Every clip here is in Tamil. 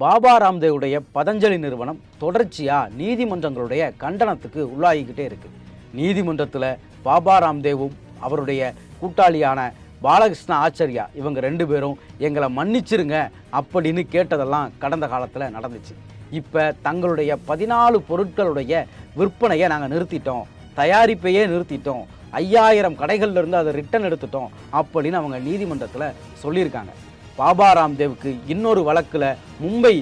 பாபா ராம்தேவுடைய பதஞ்சலி நிறுவனம் தொடர்ச்சியாக நீதிமன்றங்களுடைய கண்டனத்துக்கு உள்ளாகிக்கிட்டே இருக்கு. நீதிமன்றத்தில் பாபா ராம்தேவும் அவருடைய கூட்டாளியான பாலகிருஷ்ண ஆச்சரியா இவங்க ரெண்டு பேரும் எங்களை மன்னிச்சிருங்க அப்படின்னு கேட்டதெல்லாம் கடந்த காலத்தில் நடந்துச்சு. இப்போ தங்களுடைய பதினாலு பொருட்களுடைய விற்பனையை நாங்கள் நிறுத்திட்டோம். தயாரிப்பையே நிறுத்திட்டோம். ஐயாயிரம் கடைகளில் இருந்து அதை ரிட்டன் எடுத்துட்டோம் அப்படின்னு அவங்க நீதிமன்றத்தில் சொல்லியிருக்காங்க. பாபா ராம்தேவுக்கு இன்னொரு வழக்கில் மும்பை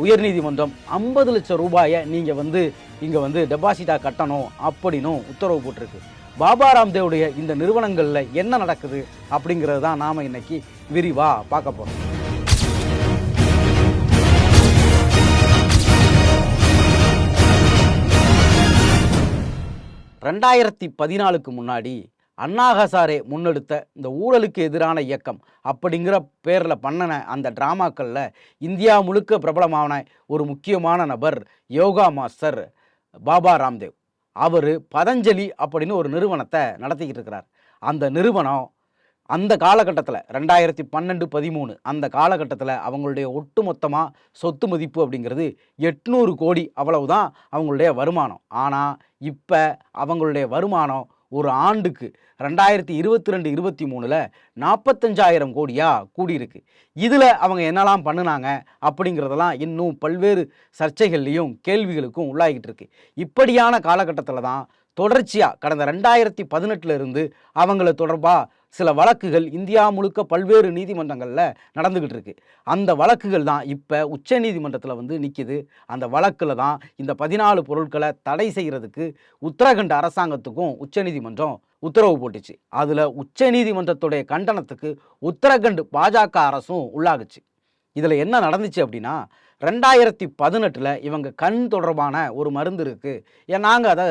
உயர்நீதிமன்றம் ஐம்பது லட்சம் ரூபாயை நீங்கள் வந்து இங்கே வந்து டெபாசிட்டாக கட்டணும் அப்படின்னும் உத்தரவு போட்டிருக்கு. பாபா ராம்தேவுடைய இந்த நிறுவனங்களில் என்ன நடக்குது அப்படிங்கிறது தான் நாம் இன்னைக்கு விரிவாக பார்க்க போகிறோம் ரெண்டாயிரத்தி பதினாலுக்கு முன்னாடி அண்ணா ஹசாரே முன்னெடுத்த இந்த ஊழலுக்கு எதிரான இயக்கம் அப்படிங்கிற பேரில் பண்ணின அந்த ட்ராமாக்களில் இந்தியா முழுக்க பிரபலமான ஒரு முக்கியமான நபர் யோகா மாஸ்டர் பாபா ராம்தேவ். அவர் பதஞ்சலி அப்படின்னு ஒரு நிறுவனத்தை நடத்திக்கிட்டு இருக்கிறார். அந்த நிறுவனம் அந்த காலகட்டத்தில் ரெண்டாயிரத்தி பன்னெண்டு பதிமூணு அந்த காலகட்டத்தில் அவங்களுடைய ஒட்டுமொத்தமாக சொத்து மதிப்பு அப்படிங்கிறது எட்நூறு கோடி அவ்வளவுதான் அவங்களுடைய வருமானம். ஆனால் இப்போ அவங்களுடைய வருமானம் ஒரு ஆண்டுக்கு ரெண்டாயிரத்தி இருபத்தி ரெண்டு இருபத்தி மூணில் நாற்பத்தஞ்சாயிரம் கோடியாக கூடியிருக்கு. இதில் அவங்க என்னெல்லாம் பண்ணினாங்க அப்படிங்கிறதெல்லாம் இன்னும் பல்வேறு சர்ச்சைகள்லையும் கேள்விகளுக்கும் உள்ளாகிட்டு இருக்கு. இப்படியான காலகட்டத்தில் தான் தொடர்ச்சியாக கடந்த ரெண்டாயிரத்தி பதினெட்டில் இருந்து அவங்கள தொடர்பாக சில வழக்குகள் இந்தியா முழுக்க பல்வேறு நீதிமன்றங்களில் நடந்துக்கிட்டு இருக்கு. அந்த வழக்குகள் தான் இப்போ உச்ச நீதிமன்றத்தில் வந்து நிற்கிது அந்த வழக்கில் தான் இந்த பதினாலு பொருட்களை தடை செய்கிறதுக்கு உத்தரகண்ட் அரசாங்கத்துக்கும் உச்ச நீதிமன்றம் உத்தரவு போட்டுச்சு. அதில் உச்ச நீதிமன்றத்துடைய கண்டனத்துக்கு உத்தரகண்ட் பாஜக அரசும் உள்ளாகுச்சு. இதில் என்ன நடந்துச்சு அப்படின்னா ரெண்டாயிரத்தி பதினெட்டில் இவங்க கண் தொடர்பான ஒரு மருந்து இருக்குது நாங்கள் அதை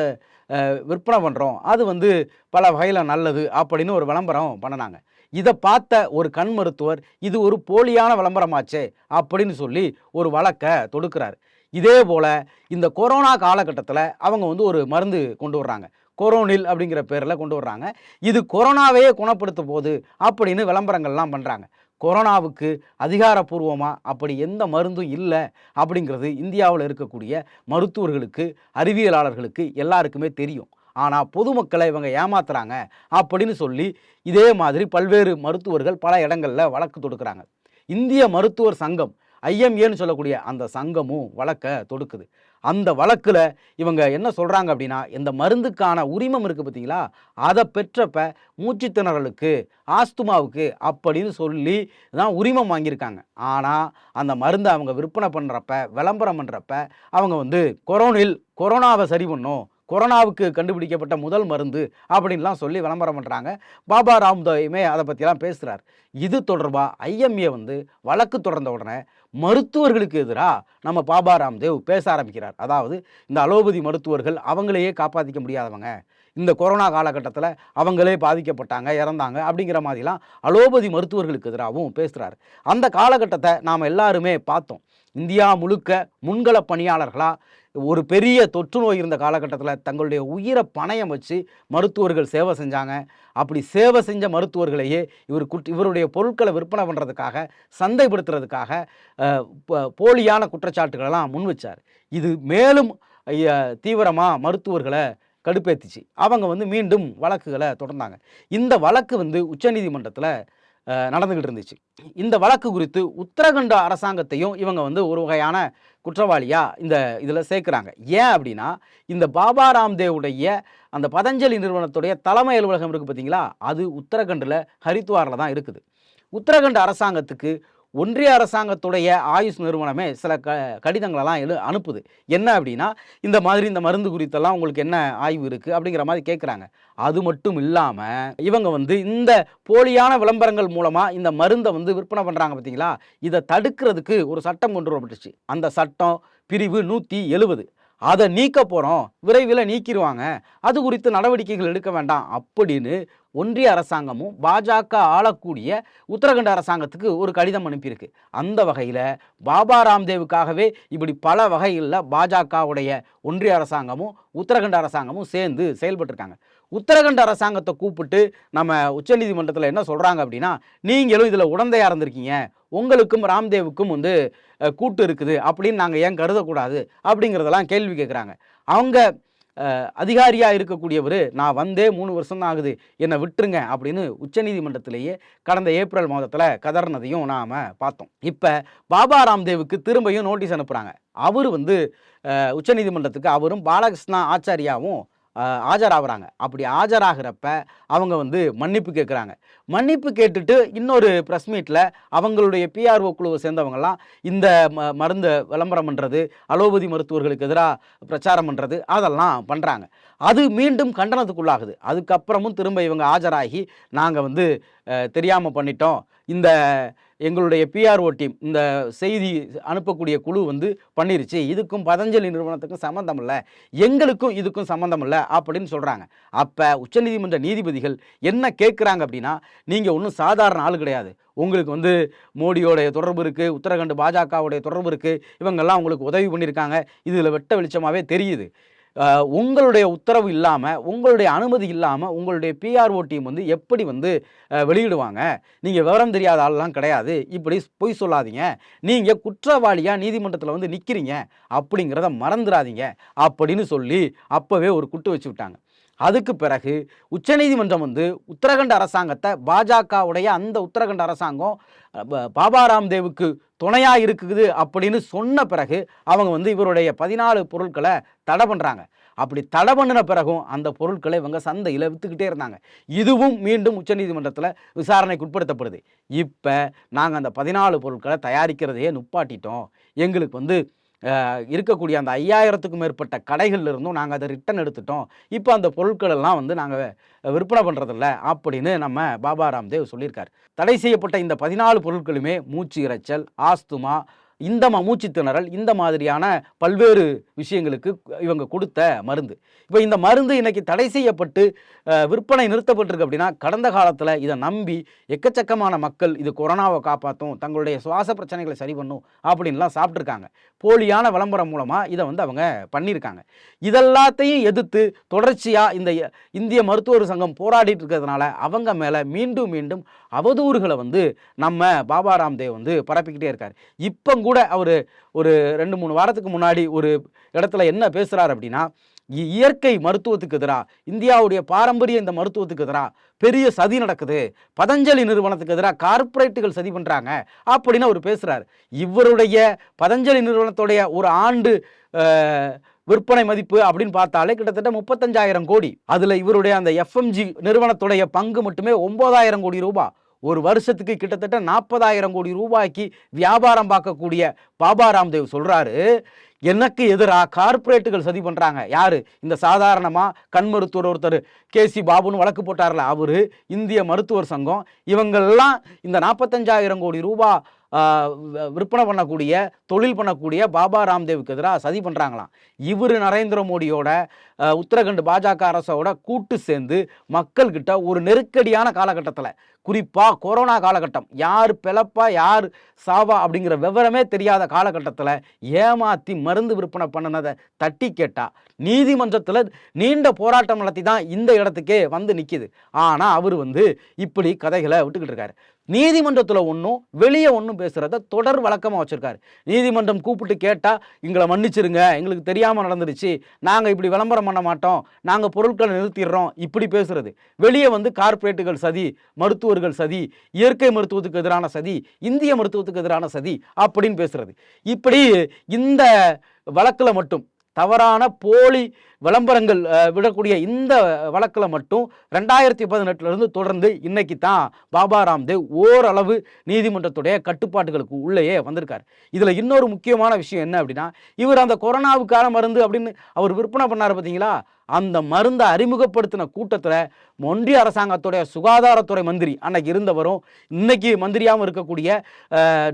விற்பனை பண்ணுறோம் அது வந்து பல வகையில் நல்லது அப்படின்னு ஒரு விளம்பரம் பண்ணினாங்க. இதை பார்த்த ஒரு கண் மருத்துவர் இது ஒரு போலியான விளம்பரமாச்சே அப்படின்னு சொல்லி ஒரு வழக்கை தொடுக்கிறார். இதே போல் இந்த கொரோனா காலகட்டத்தில் அவங்க வந்து ஒரு மருந்து கொண்டு வர்றாங்க. கொரோனில் அப்படிங்கிற பேரில் கொண்டு வர்றாங்க. இது கொரோனாவையே குணப்படுத்த போது அப்படின்னு விளம்பரங்கள்லாம் பண்ணுறாங்க கொரோனாவுக்கு அதிகாரப்பூர்வமாக அப்படி எந்த மருந்தும் இல்லை அப்படிங்கிறது இந்தியாவில் இருக்கக்கூடிய மருத்துவர்களுக்கு அறிவியலாளர்களுக்கு எல்லாருக்குமே தெரியும். ஆனால் பொதுமக்களை இவங்க ஏமாத்துறாங்க அப்படின்னு சொல்லி இதே மாதிரி பல்வேறு மருத்துவர்கள் பல இடங்களில் வழக்கு தொடுக்கிறாங்க. இந்திய மருத்துவர் சங்கம் ஐஎம்ஏன்னு சொல்லக்கூடிய அந்த சங்கமும் வழக்கை தொடுக்குது. அந்த வழக்கில் இவங்க என்ன சொல்கிறாங்க அப்படின்னா இந்த மருந்துக்கான உரிமம் இருக்குது பார்த்தீங்களா? அதை பெற்றப்ப மூச்சுத்திணறலுக்கு ஆஸ்துமாவுக்கு அப்படின்னு சொல்லி தான் உரிமம் வாங்கியிருக்காங்க. ஆனால் அந்த மருந்தை அவங்க விற்பனை பண்ணுறப்ப விளம்பரம் பண்ணுறப்ப அவங்க வந்து கொரோனில் கொரோனாவை சரி பண்ணும் கொரோனாவுக்கு கண்டுபிடிக்கப்பட்ட முதல் மருந்து அப்படின்லாம் சொல்லி விளம்பரம் பண்ணுறாங்க பாபா ராம்தேவுமே அதை பற்றிலாம் பேசுகிறார் இது தொடர்பாக ஐஎம்ஏ வந்து வழக்கு தொடர்ந்த உடனே மருத்துவர்களுக்கு எதிராக நம்ம பாபா ராம்தேவ் பேச ஆரம்பிக்கிறார். அதாவது இந்த அலோபதி மருத்துவர்கள் அவங்களையே காப்பாற்றிக்க முடியாதவங்க. இந்த கொரோனா காலகட்டத்தில் அவங்களே பாதிக்கப்பட்டாங்க இறந்தாங்க அப்படிங்கிற மாதிரிலாம் அலோபதி மருத்துவர்களுக்கு எதிராகவும் பேசுகிறார் அந்த காலகட்டத்தை நாம் எல்லாருமே பார்த்தோம். இந்தியா முழுக்க முன்கள பணியாளர்களாக ஒரு பெரிய தொற்று நோய் இருந்த காலகட்டத்தில் தங்களுடைய உயிரை பணயம் வச்சு மருத்துவர்கள் சேவை செஞ்சாங்க. அப்படி சேவை செஞ்ச மருத்துவர்களையே இவர் குட் இவருடைய பொருட்களை விற்பனை பண்ணுறதுக்காக சந்தைப்படுத்துறதுக்காக போலியான குற்றச்சாட்டுகளெல்லாம் முன் வச்சார். இது மேலும் தீவிரமாக மருத்துவர்களை கடுப்பேத்துச்சு. அவங்க வந்து மீண்டும் வழக்குகளை தொடர்ந்தாங்க. இந்த வழக்கு வந்து உச்சநீதிமன்றத்தில் நடந்துக்கிட்டு இருந்துச்சு. இந்த வழக்கு குறித்து உத்தரகண்ட அரசாங்கத்தையும் இவங்க வந்து ஒரு வகையான குற்றவாளியாக இந்த இதில் சேர்க்குறாங்க. ஏன் அப்படின்னா இந்த பாபா ராம்தேவுடைய அந்த பதஞ்சலி நிறுவனத்துடைய தலைமை அலுவலகம் இருக்குது பார்த்தீங்களா அது உத்தரகண்டில் ஹரித்வாரில் தான் இருக்குது. உத்தரகண்ட் அரசாங்கத்துக்கு ஒன்றிய அரசாங்கத்துடைய ஆயுஷ் நிறுவனமே சில க கடிதங்களெல்லாம் எழு அனுப்புது. என்ன அப்படின்னா இந்த மாதிரி இந்த மருந்து குறித்தெல்லாம் உங்களுக்கு என்ன ஆய்வு இருக்குது அப்படிங்கிற மாதிரி கேட்குறாங்க அது மட்டும் இல்லாமல் இவங்க வந்து இந்த போலியான விளம்பரங்கள் மூலமாக இந்த மருந்தை வந்து விற்பனை பண்ணுறாங்க பார்த்தீங்களா இதை தடுக்கிறதுக்கு ஒரு சட்டம் கொண்டு வரப்பட்டுச்சு. அந்த சட்டம் பிரிவு நூற்றி எழுபது அதை நீக்க போகிறோம் விரைவில் நீக்கிடுவாங்க. அது குறித்து நடவடிக்கைகள் எடுக்க வேண்டாம் அப்படின்னு ஒன்றிய அரசாங்கமும் பாஜக ஆளக்கூடிய உத்தரகண்ட் அரசாங்கத்துக்கு ஒரு கடிதம் அனுப்பியிருக்கு. அந்த வகையில் பாபா ராம்தேவுக்காகவே இப்படி பல வகைகளில் பாஜகவுடைய ஒன்றிய அரசாங்கமும் உத்தரகண்ட் அரசாங்கமும் சேர்ந்து செயல்பட்டிருக்காங்க. உத்தரகண்ட் அரசாங்கத்தை கூப்பிட்டு நம்ம உச்சநீதிமன்றத்தில் என்ன சொல்கிறாங்க அப்படின்னா நீங்களும் இதில் உடந்தையாக இருந்திருக்கீங்க. உங்களுக்கும் ராம்தேவுக்கும் வந்து கூட்டு இருக்குது. அப்படின்னு நாங்கள் ஏன் கருதக்கூடாது? அப்படிங்கிறதெல்லாம் கேள்வி கேட்குறாங்க அவங்க அதிகாரியாக இருக்கக்கூடியவர் நான் வந்தே மூணு வருஷம் தான் ஆகுது. என்னை விட்டுருங்க அப்படின்னு உச்சநீதிமன்றத்திலேயே கடந்த ஏப்ரல் மாதத்தில் கதறினதையும் நாம் பார்த்தோம். இப்போ பாபா ராம்தேவுக்கு திரும்பியும் நோட்டீஸ் அனுப்புகிறாங்க அவர் வந்து உச்சநீதிமன்றத்துக்கு அவரும் பாலகிருஷ்ணா ஆச்சாரியாவும் ஆஜராகிறாங்க. அப்படி ஆஜராகிறப்ப அவங்க வந்து மன்னிப்பு கேட்குறாங்க. மன்னிப்பு கேட்டுட்டு இன்னொரு ப்ரெஸ் மீட்டில் அவங்களுடைய பிஆர்ஓ குழுவை சேர்ந்தவங்கலாம் இந்த ம மருந்தை விளம்பரம் பண்ணுறது அலோபதி மருத்துவர்களுக்கு எதிராக பிரச்சாரம் பண்ணுறது அதெல்லாம் பண்ணுறாங்க அது மீண்டும் கண்டனத்துக்குள்ளாகுது. அதுக்கப்புறமும் திரும்ப இவங்க ஆஜராகி நாங்கள் வந்து தெரியாமல் பண்ணிட்டோம். இந்த எங்களுடைய பிஆர்ஓ டீம் இந்த செய்தி அனுப்பக்கூடிய குழு வந்து பண்ணிருச்சு. இதுக்கும் பதஞ்சலி நிறுவனத்துக்கும் சம்மந்தம் இல்லை. எங்களுக்கும் இதுக்கும் சம்மந்தம் இல்லை அப்படின்னு சொல்கிறாங்க அப்போ உச்சநீதிமன்ற நீதிபதிகள் என்ன கேட்குறாங்க அப்படின்னா நீங்கள் ஒன்றும் சாதாரண ஆள் கிடையாது. உங்களுக்கு வந்து மோடியோடைய தொடர்பு இருக்குது உத்தரகண்ட் பாஜகவுடைய தொடர்பு இருக்குது இவங்கெல்லாம் உங்களுக்கு உதவி பண்ணியிருக்காங்க இதில் வெட்ட வெளிச்சமாகவே தெரியுது. உங்களுடைய உத்தரவு இல்லாமல் உங்களுடைய அனுமதி இல்லாமல் உங்களுடைய பிஆர்ஓ டீம் வந்து எப்படி வந்து வெளியிடுவாங்க? நீங்கள் விவரம் தெரியாத ஆள்லாம் கிடையாது. இப்படி பொய் சொல்லாதீங்க. நீங்கள் குற்றவாளியாக நீதிமன்றத்தில் வந்து நிற்கிறீங்க அப்படிங்கிறத மறந்துடாதீங்க. அப்படின்னு சொல்லி அப்போவே ஒரு குட்டு வச்சு விட்டாங்க. அதுக்கு பிறகு உச்சநீதிமன்றம் வந்து உத்தரகண்ட் அரசாங்கத்தை பாஜகவுடைய அந்த உத்தரகண்ட் அரசாங்கம் பாபா ராம்தேவுக்கு துணையாக இருக்குது அப்படின்னு சொன்ன பிறகு அவங்க வந்து இவருடைய பதினாலு பொருட்களை தடை பண்ணுறாங்க அப்படி தடை பண்ணின பிறகும் அந்த பொருட்களை இவங்க சந்தையில் விற்றுக்கிட்டே இருந்தாங்க. இதுவும் மீண்டும் உச்சநீதிமன்றத்தில் விசாரணைக்கு உட்படுத்தப்படுது. இப்போ நாங்கள் அந்த பதினாலு பொருட்களை தயாரிக்கிறதையே நுப்பாட்டிட்டோம். எங்களுக்கு வந்து இருக்கக்கூடிய அந்த ஐயாயிரத்துக்கும் மேற்பட்ட கடைகளில் இருந்தும் நாங்கள் அதை ரிட்டன் எடுத்துட்டோம். இப்போ அந்த பொருட்கள் எல்லாம் வந்து நாங்கள் விற்பனை பண்ணுறதில்ல அப்படின்னு நம்ம பாபா ராம்தேவ் சொல்லியிருக்கார். தடை செய்யப்பட்ட இந்த பதினாலு பொருட்களுமே மூச்சு இரைச்சல் ஆஸ்துமா இந்த மூச்சு திணறல் இந்த மாதிரியான பல்வேறு விஷயங்களுக்கு இவங்க கொடுத்த மருந்து. இப்போ இந்த மருந்து இன்னைக்கு தடை செய்யப்பட்டு விற்பனை நிறுத்தப்பட்டிருக்கு அப்படின்னா கடந்த காலத்தில் இதை நம்பி எக்கச்சக்கமான மக்கள் இது கொரோனாவை காப்பாற்றும் தங்களுடைய சுவாச பிரச்சனைகளை சரி பண்ணும் அப்படின்லாம் சாப்பிட்ருக்காங்க போலியான விளம்பரம் மூலமாக இதை வந்து அவங்க பண்ணியிருக்காங்க. இதெல்லாத்தையும் எதிர்த்து தொடர்ச்சியாக இந்த இந்திய மருத்துவர் சங்கம் போராடிட்டு இருக்கிறதுனால அவங்க மேலே மீண்டும் மீண்டும் அவதூறுகளை வந்து நம்ம பாபா ராம்தேவ் வந்து பரப்பிக்கிட்டே இருக்கார். இப்போ கூட அவர் ஒரு ரெண்டு மூணு வாரத்துக்கு முன்னாடி ஒரு இடத்துல என்ன பேசுகிறார் அப்படின்னா இ- இயற்கை மருத்துவத்துக்கு எதிராக இந்தியாவுடைய பாரம்பரிய இந்த மருத்துவத்துக்கு எதிராக பெரிய சதி நடக்குது. பதஞ்சலி நிறுவனத்துக்கு எதிராக கார்ப்பரேட்டுகள் சதி பண்ணுறாங்க அப்படின்னு அவர் பேசுகிறார் இவருடைய பதஞ்சலி நிறுவனத்துடைய ஒரு ஆண்டு விற்பனை மதிப்பு அப்படின்னு பார்த்தாலே கிட்டத்தட்ட முப்பத்தஞ்சாயிரம் கோடி. அதில் இவருடைய அந்த எஃப்எம்ஜி நிறுவனத்துடைய பங்கு மட்டுமே ஒம்பதாயிரம் கோடி ரூபாய். ஒரு வருஷத்துக்கு கிட்டத்தட்ட நாற்பதாயிரம் கோடி ரூபாய்க்கு வியாபாரம் பார்க்கக்கூடிய பாபா ராம்தேவ் சொல்கிறாரு எனக்கு எதிராக கார்ப்பரேட்டுகள் சதி பண்ணுறாங்க யார்? இந்த சாதாரணமாக கண் மருத்துவர் ஒருத்தர் கேசி பாபுன்னு வழக்கு போட்டார்ல அவரு இந்திய மருத்துவர் சங்கம். இவங்கெல்லாம் இந்த நாற்பத்தஞ்சாயிரம் கோடி ரூபாய் விற்பனை பண்ணக்கூடிய தொழில் பண்ணக்கூடிய பாபா ராம்தேவுக்கு எதிராக சதி பண்ணுறாங்களாம் இவர் நரேந்திர மோடியோட உத்தரகண்ட் பாஜக அரசோட கூட்டு சேர்ந்து மக்கள்கிட்ட ஒரு நெருக்கடியான காலகட்டத்தில் குறிப்பாக கொரோனா காலகட்டம் யார் பிழப்பா யார் சாவா அப்படிங்கிற விவரமே தெரியாத காலகட்டத்தில் ஏமாற்றி மருந்து விற்பனை பண்ணினதை தட்டி கேட்டால் நீதிமன்றத்தில் நீண்ட போராட்டம் நடத்தி தான் இந்த இடத்துக்கே வந்து நிற்கிது ஆனால் அவர் வந்து இப்படி கதைகளை விட்டுக்கிட்டு இருக்காரு. நீதிமன்றத்தில் ஒன்றும் வெளியே ஒன்றும் பேசுகிறத தொடர் வழக்கமாக வச்சுருக்காரு. நீதிமன்றம் கூப்பிட்டு கேட்டால் எங்களை மன்னிச்சிருங்க எங்களுக்கு தெரியாமல் நடந்துருச்சு நாங்கள் இப்படி விளம்பரம் பண்ண மாட்டோம். நாங்கள் பொருட்களை நிறுத்திடுறோம். இப்படி பேசுகிறது வெளியே வந்து கார்ப்பரேட்டுகள் சதி மருத்துவர்கள் சதி இயற்கை மருத்துவத்துக்கு எதிரான சதி இந்திய மருத்துவத்துக்கு எதிரான சதி அப்படின்னு பேசுகிறது இப்படி இந்த வழக்கில் மட்டும் தவறான போலி விளம்பரங்கள் விடக்கூடிய இந்த வழக்கில் மட்டும் ரெண்டாயிரத்தி பதினெட்டுலேருந்து தொடர்ந்து இன்னைக்கு தான் பாபா ராம்தேவ் ஓரளவு நீதிமன்றத்துடைய கட்டுப்பாட்டுகளுக்கு உள்ளேயே வந்திருக்கார். இதில் இன்னொரு முக்கியமான விஷயம் என்ன அப்படின்னா இவர் அந்த கொரோனாவுக்கான மருந்து அப்படின்னு அவர் விற்பனை பண்ணார் பார்த்தீங்களா அந்த மருந்தை அறிமுகப்படுத்தின கூட்டத்தில் ஒன்றிய அரசாங்கத்துடைய சுகாதாரத்துறை மந்திரி அன்னைக்கு இருந்தவரும் இன்னைக்கு மந்திரியாகவும் இருக்கக்கூடிய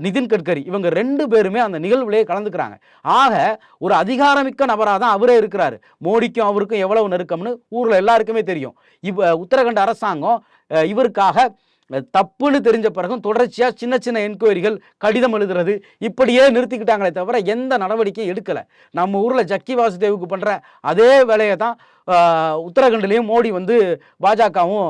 நிதின் கட்கரி இவங்க ரெண்டு பேருமே அந்த நிகழ்வுலேயே கலந்துக்கிறாங்க. ஆக ஒரு அதிகாரமிக்க நபராக தான் அவரே இருக்கிறார். இருக்கிறாரு மோடிக்கும் அவருக்கும் எவ்வளவு நெருக்கம்னு ஊரில் எல்லாருக்குமே தெரியும். இப்போ உத்தரகண்ட் அரசாங்கம் இவருக்காக தப்புன்னு தெரிஞ்ச பிறகும் தொடர்ச்சியாக சின்ன சின்ன என்கொயரிகள் கடிதம் எழுதுறது இப்படியே நிறுத்திக்கிட்டாங்களே தவிர எந்த நடவடிக்கையும் எடுக்கலை. நம்ம ஊரில் ஜக்கி வாசுதேவுக்கு பண்ணுற அதே வேலையை தான் உத்தரகண்ட்லேயும் மோடி வந்து பாஜகவும்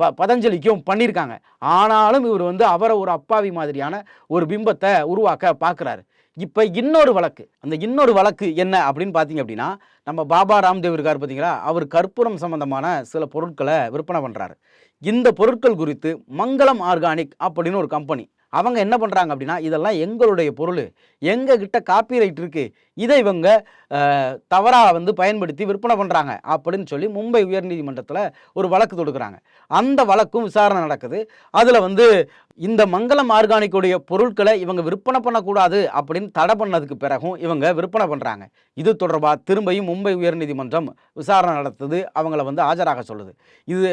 ப பதஞ்சலிக்கும் பண்ணியிருக்காங்க. ஆனாலும் இவர் வந்து அவரை ஒரு அப்பாவி மாதிரியான ஒரு பிம்பத்தை உருவாக்க பார்க்குறாரு இப்போ இன்னொரு வழக்கு. அந்த இன்னொரு வழக்கு என்ன அப்படின்னு பார்த்தீங்க அப்படின்னா நம்ம பாபா ராம்தேவ் இருக்கார் பார்த்தீங்களா அவர் கற்பூரம் சம்பந்தமான சில பொருட்களை விற்பனை பண்ணுறாரு இந்த பொருட்கள் குறித்து மங்களம் ஆர்கானிக் அப்படின்னு ஒரு கம்பெனி அவங்க என்ன பண்ணுறாங்க அப்படின்னா இதெல்லாம் எங்களுடைய பொருள். எங்கள் காப்பி ரைட் இருக்குது இதை இவங்க தவறாக வந்து பயன்படுத்தி விற்பனை பண்ணுறாங்க அப்படின்னு சொல்லி மும்பை உயர்நீதிமன்றத்தில் ஒரு வழக்கு தொடுக்குறாங்க. அந்த வழக்கும் விசாரணை நடக்குது. அதில் வந்து இந்த மங்களம் ஆர்கானிக்குடைய பொருட்களை இவங்க விற்பனை பண்ணக்கூடாது அப்படின்னு தடை பண்ணதுக்கு பிறகும் இவங்க விற்பனை பண்ணுறாங்க இது தொடர்பாக திரும்பியும் மும்பை உயர்நீதிமன்றம் விசாரணை நடத்துது அவங்கள வந்து ஆஜராக சொல்லுது. இது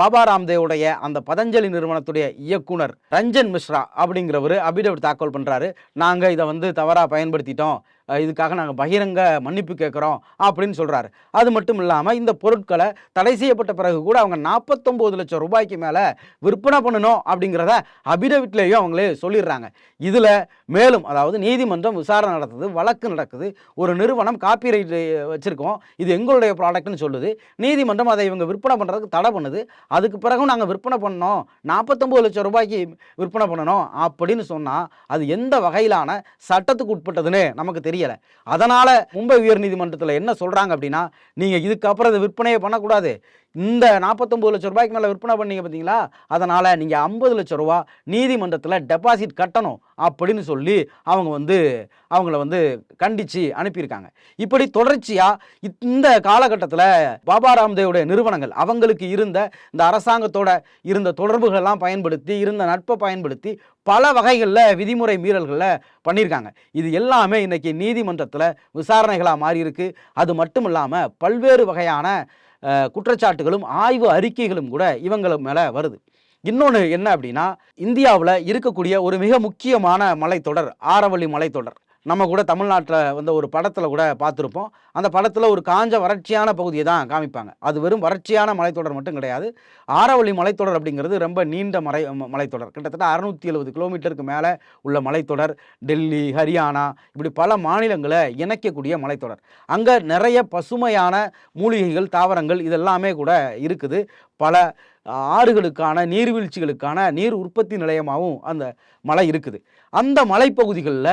பாபா ராம்தேவுடைய அந்த பதஞ்சலி நிறுவனத்துடைய இயக்குனர் ரஞ்சன் மிஸ்ரா அப்படிங்கிறவர் அபிடவிட் தாக்கல் பண்ணுறாரு நாங்கள் இதை வந்து தவறாக பயன்படுத்திட்டோம். இதுக்காக நாங்கள் பகிரங்க மன்னிப்பு கேட்குறோம் அப்படின்னு சொல்கிறாரு அது மட்டும் இல்லாமல் இந்த பொருட்களை தடை செய்யப்பட்ட பிறகு கூட அவங்க நாற்பத்தொம்போது லட்சம் ரூபாய்க்கு மேலே விற்பனை பண்ணணும் அப்படிங்கிறத அபிடவிட்லேயும் அவங்களே சொல்லிடுறாங்க. இதில் மேலும் அதாவது நீதிமன்றம் விசாரணை நடத்துது வழக்கு நடக்குது ஒரு நிறுவனம் காப்பிரைட் வச்சுருக்கோம் இது எங்களுடைய ப்ராடக்ட்னு சொல்லுது. நீதிமன்றம் அதை இவங்க விற்பனை பண்ணுறதுக்கு தடை பண்ணுது. அதுக்கு பிறகும் நாங்கள் விற்பனை பண்ணோம் நாற்பத்தொம்போது லட்சம் ரூபாய்க்கு விற்பனை பண்ணணும் அப்படின்னு சொன்னால் அது எந்த வகையிலான சட்டத்துக்கு உட்பட்டதுன்னு நமக்கு தெரியும் தெரியலை. அதனால் மும்பை உயர்நீதிமன்றத்தில் என்ன சொல்கிறாங்க அப்படின்னா நீங்கள் இதுக்கப்புறம் இதை விற்பனையே பண்ணக்கூடாது. இந்த நாற்பத்தொம்பது லட்சம் ரூபாய்க்கு மேலே விற்பனை பண்ணீங்க பார்த்தீங்களா அதனால் நீங்கள் ஐம்பது லட்சம் ரூபா நீதிமன்றத்தில் டெபாசிட் கட்டணும் அப்படின்னு சொல்லி அவங்க வந்து அவங்கள வந்து கண்டித்து அனுப்பியிருக்காங்க. இப்படி தொடர்ச்சியாக இந்த காலகட்டத்தில் பாபா ராம்தேவுடைய நிறுவனங்கள் அவங்களுக்கு இருந்த இந்த அரசாங்கத்தோட இருந்த தொடர்புகள்லாம் பயன்படுத்தி இருந்த நட்பை பயன்படுத்தி பல வகைகளில் விதிமுறை மீறல்களில் பண்ணியிருக்காங்க. இது எல்லாமே இன்றைக்கி நீதிமன்றத்தில் விசாரணைகளாக மாறியிருக்கு. அது மட்டும் இல்லாமல் பல்வேறு வகையான குற்றச்சாட்டுகளும் ஆய்வு அறிக்கைகளும் கூட இவங்க மேலே வருது. இன்னொன்று என்ன அப்படின்னா இந்தியாவில் இருக்கக்கூடிய ஒரு மிக முக்கியமான மலைத்தொடர் ஆரவள்ளி மலைத்தொடர். நம்ம கூட தமிழ்நாட்டில் வந்து ஒரு படத்தில் கூட பார்த்துருப்போம். அந்த படத்தில் ஒரு காஞ்ச வறட்சியான பகுதியை தான் காமிப்பாங்க. அது வெறும் வறட்சியான மலைத்தொடர் மட்டும் கிடையாது. ஆரவள்ளி மலைத்தொடர் அப்படிங்கிறது ரொம்ப நீண்ட மலை மலைத்தொடர். கிட்டத்தட்ட அறுநூற்றி எழுபது கிலோமீட்டருக்கு மேலே உள்ள மலைத்தொடர். டெல்லி ஹரியானா இப்படி பல மாநிலங்களை இணைக்கக்கூடிய மலைத்தொடர். அங்கே நிறைய பசுமையான மூலிகைகள் தாவரங்கள் இதெல்லாமே கூட இருக்குது. பல ஆறுகளுக்கான நீர்வீழ்ச்சிகளுக்கான நீர் உற்பத்தி நிலையமாகவும் அந்த மலை இருக்குது. அந்த மலைப்பகுதிகளில்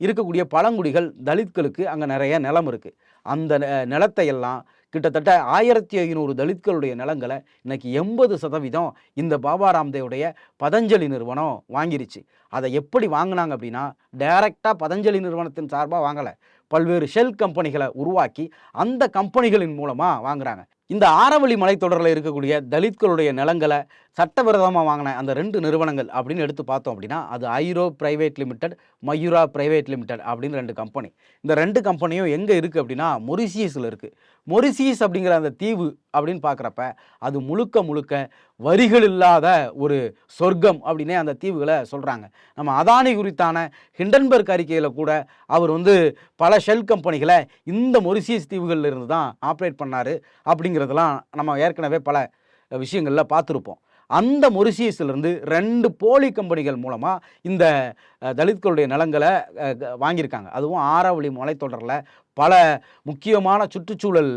இருக்கக்கூடிய பழங்குடிகள் தலித்களுக்கு அங்கே நிறைய நிலம் இருக்குது அந்த நெ- நிலத்தை எல்லாம் கிட்டத்தட்ட ஆயிரத்தி ஐநூறு தலித்களுடைய நிலங்களை இன்னைக்கு எண்பது சதவீதம் இந்த பாபா ராம்தேவுடைய பதஞ்சலி நிறுவனம் வாங்கிருச்சு. அதை எப்படி வாங்கினாங்க அப்படின்னா டைரெக்டாக பதஞ்சலி நிறுவனத்தின் சார்பாக வாங்கலை. பல்வேறு ஷெல் கம்பெனிகளை உருவாக்கி அந்த கம்பெனிகளின் மூலமாக வாங்குறாங்க. இந்த ஆரவழி மலைத்தொடரில் இருக்கக்கூடிய தலித்களுடைய நிலங்களை சட்டவிரோதமாக வாங்கின அந்த ரெண்டு நிறுவனங்கள் அப்படின்னு எடுத்து பார்த்தோம் அப்படின்னா அது ஐரோ private limited Mayura private limited அப்படின்னு ரெண்டு கம்பெனி இந்த ரெண்டு கம்பெனியும் எங்கே இருக்குது அப்படின்னா மொரிசியஸில் இருக்குது மொரிசியஸ் அப்படிங்கிற அந்த தீவு அப்படின்னு பார்க்குறப்ப அது முழுக்க முழுக்க வரிகள் இல்லாத ஒரு சொர்க்கம் அப்படின்னே அந்த தீவுகளை சொல்கிறாங்க நம்ம அதானி குறித்தான ஹிண்டன்பர்க் அறிக்கையில் கூட அவர் வந்து பல ஷெல் கம்பெனிகளை இந்த மொரிசியஸ் தீவுகளில் இருந்து தான் ஆப்ரேட் பண்ணார் அப்படிங்கிறதெல்லாம் நம்ம ஏற்கனவே பல விஷயங்களில் பார்த்துருப்போம். அந்த மொரிசியஸிலிருந்து ரெண்டு போலி கம்பெனிகள் மூலமாக இந்த தலித்களுடைய நிலங்களை வாங்கியிருக்காங்க. அதுவும் ஆறாவளி மலைத்தொடரில் பல முக்கியமான சுற்றுச்சூழல்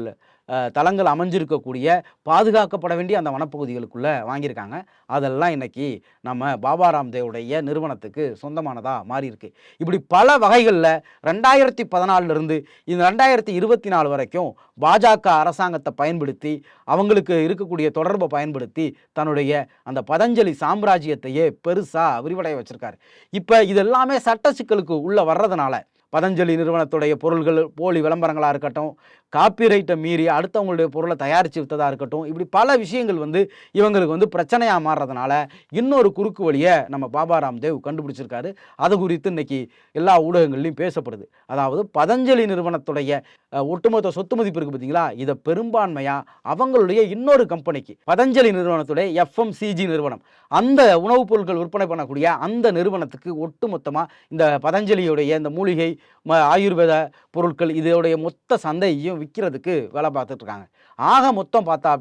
தளங்கள் தலங்கள் அமைஞ்சிருக்கக்கூடிய பாதுகாக்கப்பட வேண்டிய அந்த வனப்பகுதிகளுக்குள்ளே வாங்கியிருக்காங்க. அதெல்லாம் இன்றைக்கி நம்ம பாபா ராம்தேவுடைய நிறுவனத்துக்கு சொந்தமானதாக மாறியிருக்கு. இப்படி பல வகைகளில் ரெண்டாயிரத்தி பதினாலிருந்து இந்த ரெண்டாயிரத்தி இருபத்தி நாலு வரைக்கும் பாஜக அரசாங்கத்தை பயன்படுத்தி அவங்களுக்கு இருக்கக்கூடிய தொடர்பை பயன்படுத்தி தன்னுடைய அந்த பதஞ்சலி சாம்ராஜ்யத்தையே பெருசாக விரிவடைய வச்சுருக்காரு. இப்போ இதெல்லாமே சட்ட சிக்கலுக்கு உள்ளே வர்றதுனால பதஞ்சலி நிறுவனத்துடைய பொருள்கள் போலி விளம்பரங்களாக இருக்கட்டும் காப்பிரைட்டை மீறி அடுத்தவங்களுடைய பொருளை தயாரித்து விற்றதாக இருக்கட்டும் இப்படி பல விஷயங்கள் வந்து இவங்களுக்கு வந்து பிரச்சனையாக மாறுறதுனால இன்னொரு குறுக்கு வழியை நம்ம பாபா ராம்தேவ் கண்டுபிடிச்சிருக்காரு. அது குறித்து இன்னைக்கு எல்லா ஊடகங்கள்லையும் பேசப்படுது. அதாவது பதஞ்சலி நிறுவனத்துடைய ஒட்டுமொத்த சொத்து மதிப்பு இருக்குது பார்த்தீங்களா இதை பெரும்பான்மையாக அவங்களுடைய இன்னொரு கம்பெனிக்கு பதஞ்சலி நிறுவனத்துடைய எஃப்எம்சிஜி நிறுவனம். அந்த உணவுப் பொருட்கள் விற்பனை பண்ணக்கூடிய அந்த நிறுவனத்துக்கு ஒட்டுமொத்தமாக இந்த பதஞ்சலியுடைய இந்த மூலிகை ம ஆயுர்வேத பொருட்கள் இதோடைய மொத்த சந்தையையும் விற்கிறதுக்கு வேலை பார்த்துட்ருக்காங்க. ஆக மொத்தம் பார்த்தா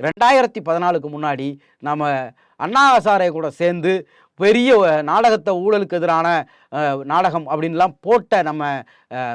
ரெண்டாயிரத்தி பதினாலுக்கு முன்னாடி நம்ம அண்ணா ஹசாரே கூட சேர்ந்து பெரிய நாடகத்தை ஊழலுக்கு எதிரான நாடகம் அப்படின்லாம் போட்ட நம்ம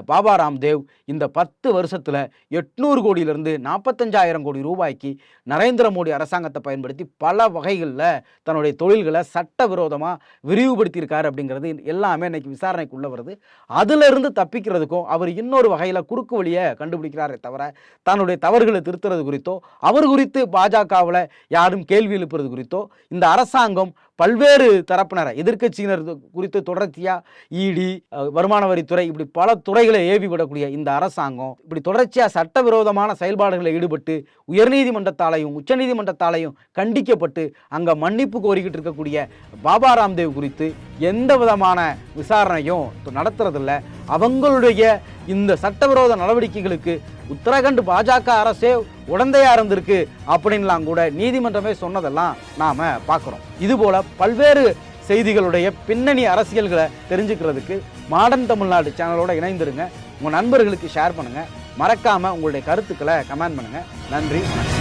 பாபா ராம்தேவ் இந்த பத்து வருஷத்தில் எட்நூறு கோடியிலிருந்து நாற்பத்தஞ்சாயிரம் கோடி ரூபாய்க்கு நரேந்திர மோடி அரசாங்கத்தை பயன்படுத்தி பல வகைகளில் தன்னுடைய தொழில்களை சட்டவிரோதமாக விரிவுபடுத்தியிருக்காரு அப்படிங்கிறது எல்லாமே இன்றைக்கி விசாரணைக்குள்ளே வருது. அதிலிருந்து தப்பிக்கிறதுக்கும் அவர் இன்னொரு வகையில் குறுக்கு வழியை கண்டுபிடிக்கிறாரே தவிர தன்னுடைய தவறுகளை திருத்துறது குறித்தோ அவர் குறித்து பாஜகவில் யாரும் கேள்வி எழுப்புறது குறித்தோ இந்த அரசாங்கம் பல்வேறு தரப்பினரை எதிர்க்கட்சியினர் குறித்து தொடர்ச்சியாக இடி வருமான வரித்துறை இப்படி பல துறைகளை ஏவி விடக்கூடிய இந்த அரசாங்கம் இப்படி தொடர்ச்சியாக சட்டவிரோதமான செயல்பாடுகளில் ஈடுபட்டு உயர்நீதிமன்றத்தாலையும் உச்சநீதிமன்றத்தாலையும் கண்டிக்கப்பட்டு அங்கே மன்னிப்பு கோரிக்கிட்டு இருக்கக்கூடிய பாபா ராம்தேவ் குறித்து எந்த விதமான விசாரணையும் நடத்துறதில்ல. அவங்களுடைய இந்த சட்டவிரோத நடவடிக்கைகளுக்கு உத்தரகண்ட் பாஜக அரசே உடந்தையாக இருந்திருக்கு அப்படின்லாம் கூட நீதிமன்றமே சொன்னதெல்லாம் நாம் பார்க்குறோம் இதுபோல் பல்வேறு செய்திகளுடைய பின்னணி அரசியல்களை தெரிஞ்சுக்கிறதுக்கு மாடர்ன் தமிழ்நாடு சேனலோடு இணைந்துருங்க. உங்கள் நண்பர்களுக்கு ஷேர் பண்ணுங்கள் மறக்காமல் உங்களுடைய கருத்துக்களை கமெண்ட் பண்ணுங்கள் நன்றி வணக்கம்.